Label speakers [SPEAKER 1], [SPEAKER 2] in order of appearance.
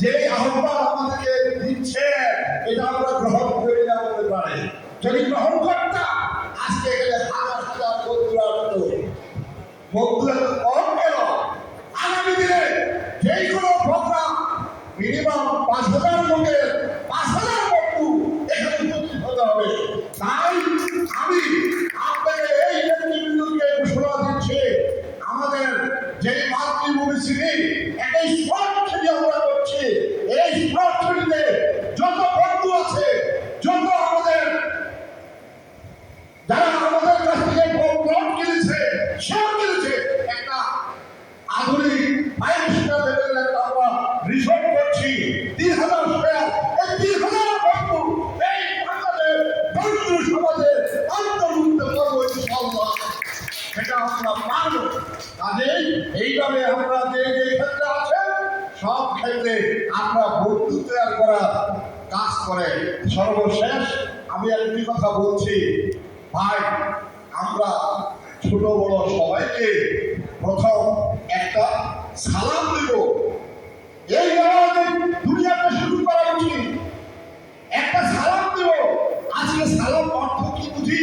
[SPEAKER 1] যে আহ্বান আমাদেরকে দিচ্ছে, এটা আমরা গ্রহণ করে না বলতে পারে। যদি গ্রহণ করতাম আজকে এখানে হাজার হাজার বন্ধুরা হতো বন্ধুরা কম কেন? আগামী দিনে যেই কোনো প্রোগ্রাম মিনিমাম পাঁচ হাজার লোকের, পাঁচ হাজার বন্ধু এখানে উপস্থিত হতে হবে। তাই আমি আপনাকে এই নেতৃবৃন্দকে ঘোষণা দিচ্ছি, আমাদের যে মাতৃভূমি শ্রী আমরা পারব কাজেই এইভাবে আমরা যে যে ক্ষেত্রে আছেন, সব ক্ষেত্রে আমরা বন্ধু তৈরি করার কাজ করে। সর্বশেষ আমি একটি কথা বলছি, ভাই, আমরা ছোট বড় সবাইকে প্রথম একটা সালাম দিব। এই আমাদের দুনিয়াতে শুরু করা উচিত। একটা সালাম দিব। আজকে সালাম অর্থ কি বুঝি?